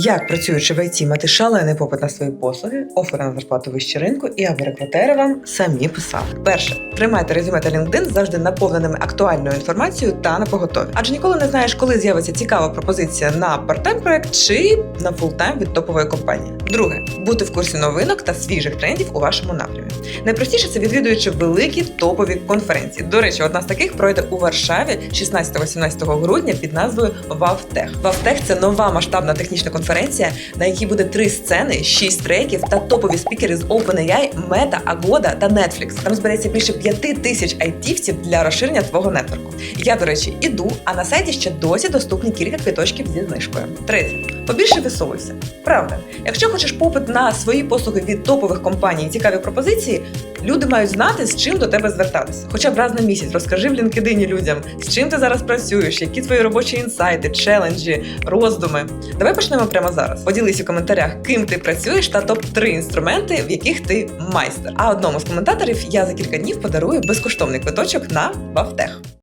Як працюючи в ІТ, мати шалений попит на свої послуги, офери на зарплату вище ринку і аби рекрутери вам самі писали. Перше, тримайте резюме та LinkedIn завжди наповненими актуальною інформацією та на поготові. Адже ніколи не знаєш, коли з'явиться цікава пропозиція на part-time проект чи на фултайм від топової компанії. Друге, бути в курсі новинок та свіжих трендів у вашому напрямі. Найпростіше це відвідуючи великі топові конференції. До речі, одна з таких пройде у Варшаві 16-17 грудня під назвою Вавтех. Вавтех це нова масштабна технічна конференція, на якій буде три сцени, шість треків та топові спікери з OpenAI, Meta, Agoda та Netflix. Там збереться більше п'яти тисяч айтівців для розширення твого нетворку. Я, до речі, іду, а на сайті ще досі доступні кілька квіточків зі знижкою. Третє. Побільше висовуйся. Правда, якщо хочеш попит на свої послуги від топових компаній і цікаві пропозиції, люди мають знати, з чим до тебе звертатися. Хоча б раз на місяць розкажи в LinkedIn людям, з чим ти зараз працюєш, які твої робочі інсайти, челенджі, роздуми. Давай почнемо прямо зараз. Поділись у коментарях, ким ти працюєш та топ 3 інструменти, в яких ти майстер. А одному з коментаторів я за кілька днів подарую безкоштовний квиточок на Вавтех.